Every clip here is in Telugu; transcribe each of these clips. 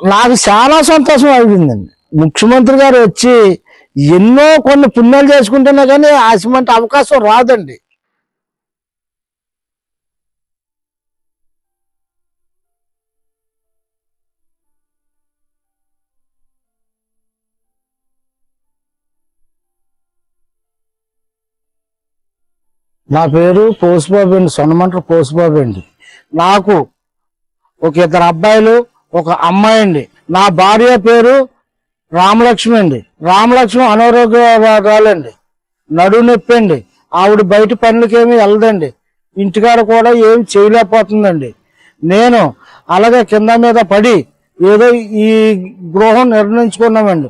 నాకు చాలా సంతోషం అయిపోయిందండి. ముఖ్యమంత్రి గారు వచ్చి ఎన్నో కొన్ని పుణ్యాలు చేసుకుంటున్నా కానీ అటువంటి అవకాశం రాదండి. నా పేరు పోసుబాబు అండి సొన్నమంటారు పోసుబాబు అండి. నాకు ఒక ఇద్దరు అబ్బాయిలు ఒక అమ్మాయి అండి. నా భార్య పేరు రామలక్ష్మి అండి. రామలక్ష్మి అనారోగ్యాలండి నడు నొప్పి అండి. ఆవిడ బయట పనులకేమీ వెళ్ళదండి. ఇంటికాడ కూడా ఏం చేయలేకపోతుందండి. నేను అలాగే కింద మీద పడి ఏదో ఈ గృహం నిర్ణయించుకున్నామండి.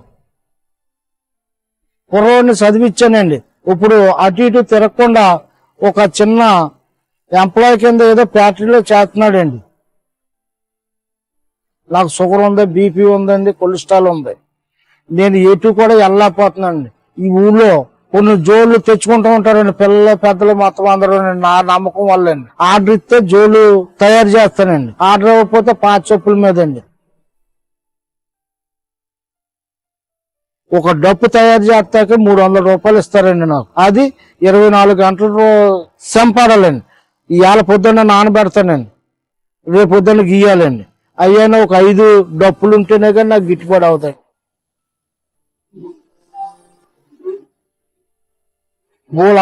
కుర్రోడిని చదివించానండి. ఇప్పుడు అటు ఇటు తిరగకుండా ఒక చిన్న ఎంప్లాయ్ కింద ఏదో ఫ్యాక్టరీలో చేస్తున్నాడండి. నాకు షుగర్ ఉంది బీపీ ఉందండి కొలెస్ట్రాల్ ఉంది. నేను ఎటు కూడా వెళ్ళలేకపోతున్నానండి. ఈ ఊళ్ళో కొన్ని జోళ్ళు తెచ్చుకుంటూ ఉంటారండి పిల్లలు పెద్దలు మొత్తం అందరూ నా నమ్మకం వల్లండి. ఆర్డర్ ఇస్తే జోలు తయారు చేస్తానండి. ఆర్డర్ అవ్వకపోతే పాత చెప్పుల మీదండి. ఒక డప్పు తయారు చేస్తాక మూడు వందల రూపాయలు ఇస్తారండి నాకు. అది ఇరవై నాలుగు గంటలు సంపాడాలండి. ఇవాళ పొద్దున్న నానబెడతానండి. రేపు పొద్దున్న గీయాలండి. అయ్యాన ఒక ఐదు డప్పులు ఉంటేనే కానీ నాకు గిట్టుబాటు అవుతాయి.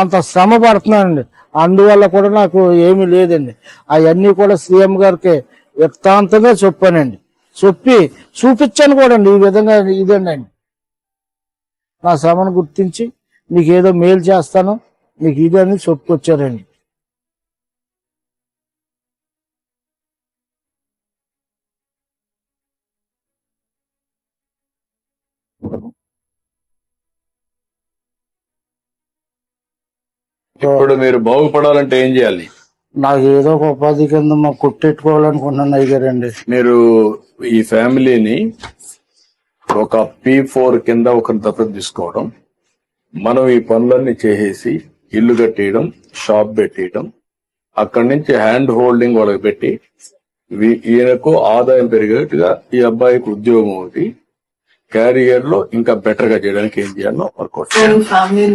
అంత శ్రమ పడుతున్నానండి అందువల్ల కూడా నాకు ఏమీ లేదండి. అవన్నీ కూడా సీఎం గారికి వ్యక్తాంతంగా చెప్పానండి. చెప్పి చూపించాను కూడా ఈ విధంగా ఇదండి అండి. నా శ్రమను గుర్తించి మీకు ఏదో మేలు చేస్తాను. మీకు ఇది అని చెప్పుకొచ్చారండి. ఇప్పుడు మీరు బాగుపడాలంటే ఏం చేయాలి? నాకు ఏదో ఒక ఉపాధి కింద మా కొట్టెట్టుకోవాలనుకుంటున్నాను అయ్యారండి మీరు ఈ ఫ్యామిలీని ఒక పి ఫోర్ కింద ఒక దత్తత తీసుకోవడం మనం ఈ పనులన్నీ చేసేసి ఇల్లు కట్టేయడం షాప్ పెట్టేయడం అక్కడి నుంచి హ్యాండ్ హోల్డింగ్ వాళ్ళకి పెట్టి ఈయనకు ఆదాయం పెరిగేట్టుగా ఈ అబ్బాయికి ఉద్యోగం ఒకటి క్యారియర్లో ఇంకా బెటర్గా చేయడానికి ఏం చేయాలో వర్కౌట్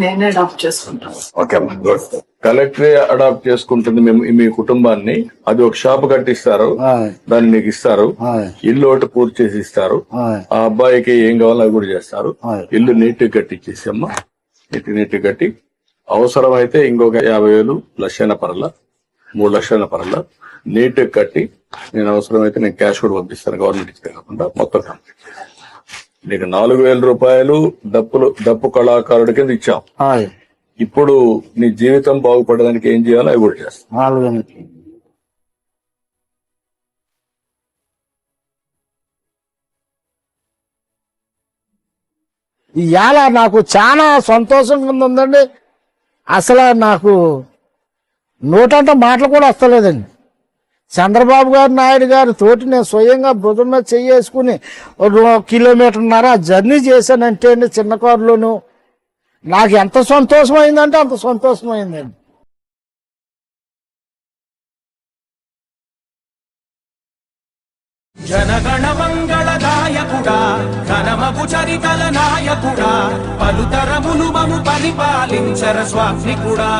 నేను అడాప్ట్ చేసుకుంటాను ఓకే గుడ్ కలెక్టరే అడాప్ట్ చేసుకుంటుంది మేము మీ కుటుంబాన్ని. అది ఒక షాప్ కట్టిస్తారు. దాన్ని నీకు ఇస్తారు. ఇల్లు ఒకటి పూర్తి చేసి ఇస్తారు. ఆ అబ్బాయికి ఏం కావాలో అవి కూడా చేస్తారు. ఇల్లు నీట్ కట్టించేసి అమ్మ. నీట్ నీట్ కట్టి. అవసరమైతే ఇంకొక యాభై వేలు లక్షణ పరల మూడు లక్షల పరల నీట్ కట్టి. నేను అవసరమైతే నేను క్యాష్ కూడా పంపిస్తాను గవర్నమెంట్ ఇస్తే కాకుండా మొత్తం కంప్లీట్. నీకు నాలుగు వేల రూపాయలు డప్పులు డప్పు కళాకారుడి కింద ఇచ్చాం. ఇప్పుడు నీ జీవితం బాగుపడడానికి ఏం చేయాలో అవి కూడా చేస్తాం. ఇవాళ నాకు చాలా సంతోషంగా ఉందండి అసలు నాకు నోటంట మాటలు కూడా వస్తలేదండి చంద్రబాబు గారు నాయుడు గారి తోటి నేను స్వయంగా భుజం మీద చేసుకుని కిలోమీటర్న్నర జర్నీ చేశానంటే అండి చిన్న కారులోను. నాకు ఎంత సంతోషమైందంటే అంత సంతోషమైందండి జనగణ మంగళదాయకుడా ఘనమగు చరితల నాయకుడా పలుతరములు మము పరిపాలించర స్వామికుడా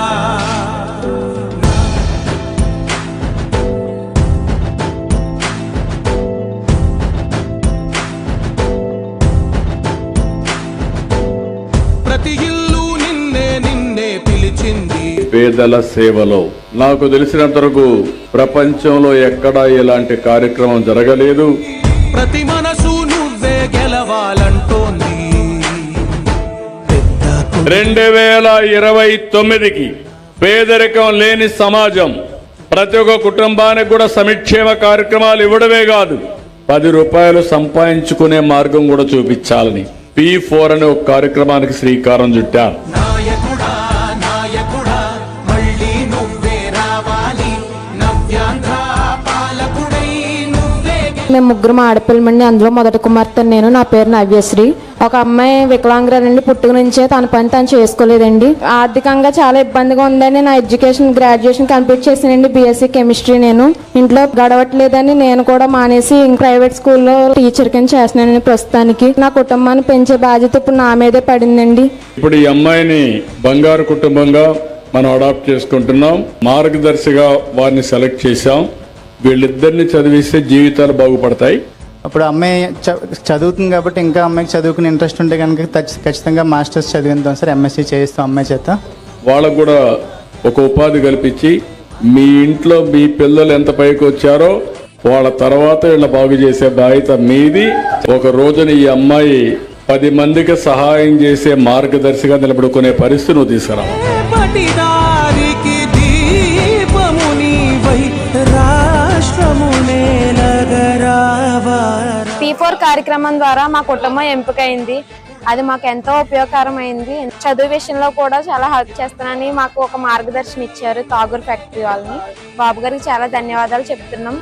ప్రతి ఇల్లు నిన్నే నిన్నే పిలిచింది. పేదల సేవలో. నాకు తెలిసినంత వరకు ప్రపంచంలో ఎక్కడా ఇలాంటి కార్యక్రమం జరగలేదు. ప్రతి మనసు నువ్వే గెలవాలంటోంది. రెండు వేల ఇరవై తొమ్మిదికి పేదరికం లేని సమాజం ప్రతి ఒక్క కుటుంబానికి కూడా సంక్షేమ కార్యక్రమాలు ఇవ్వడమే కాదు పది రూపాయలు సంపాదించుకునే మార్గం కూడా చూపించాలని. పి ఫోర్ అనే ఒక కార్యక్రమానికి శ్రీకారం చుట్టాను మేము ముగ్గురు ఆడపిల్లమండి. అందులో మొదటి కుమార్తె నేను నా పేరు నవ్యశ్రీ. ఒక అమ్మాయి వికలాంగురాలండి. పుట్టుక నుంచే తన పని తను చేసుకోలేదండి. ఆర్థికంగా చాలా ఇబ్బందిగా ఉందని నా ఎడ్యుకేషన్ గ్రాడ్యుయేషన్ కంప్లీట్ చేసానండి బీఎస్సీ కెమిస్ట్రీ నేను. ఇంట్లో గడవట్లేదని నేను కూడా మానేసి ప్రైవేట్ స్కూల్లో టీచర్ కింద చేస్తున్నానండి ప్రస్తుతానికి. నా కుటుంబాన్ని పెంచే బాధ్యత ఇప్పుడు నా మీదే పడిందండి. ఇప్పుడు ఈ అమ్మాయిని బంగారు కుటుంబంగా మనం అడాప్ట్ చేసుకుంటున్నాం. మార్గదర్శిగా వారిని సెలెక్ట్ చేశాం. వీళ్ళిద్దరిని చదివిస్తే జీవితాలు బాగుపడతాయి. అప్పుడు అమ్మాయి చ- చదువుతుంది కాబట్టి ఇంకా అమ్మాయికి చదువుకునే ఇంట్రెస్ట్ ఉంటే కనుక ఖచ్చి- ఖచ్చితంగా మాస్టర్స్ చదివిస్తాం సార్ ఎంఎస్సీ చేయిస్తాం అమ్మాయి చేత. వాళ్ళకు కూడా ఒక ఉపాధి కల్పించి మీ ఇంట్లో మీ పిల్లలు ఎంత పైకి వచ్చారో వాళ్ళ తర్వాత వీళ్ళ బాగు చేసే బాధ్యత మీది. ఒక రోజున ఈ అమ్మాయి పది మందికి సహాయం చేసే మార్గదర్శిగా నిలబడుకునే పరిస్థితి నువ్వు తీసుకురావు పీ ఫోర్ కార్యక్రమం ద్వారా మా కుటుంబం ఎంపికైంది. అది మాకు ఎంతో ఉపయోగకరమైంది. చదువు విషయంలో కూడా చాలా హెల్ప్ చేస్తానని మాకు ఒక మార్గదర్శనం ఇచ్చారు తాగూర్ ఫ్యాక్టరీ వాళ్ళని. బాబు గారికి చాలా ధన్యవాదాలు చెప్తున్నాం.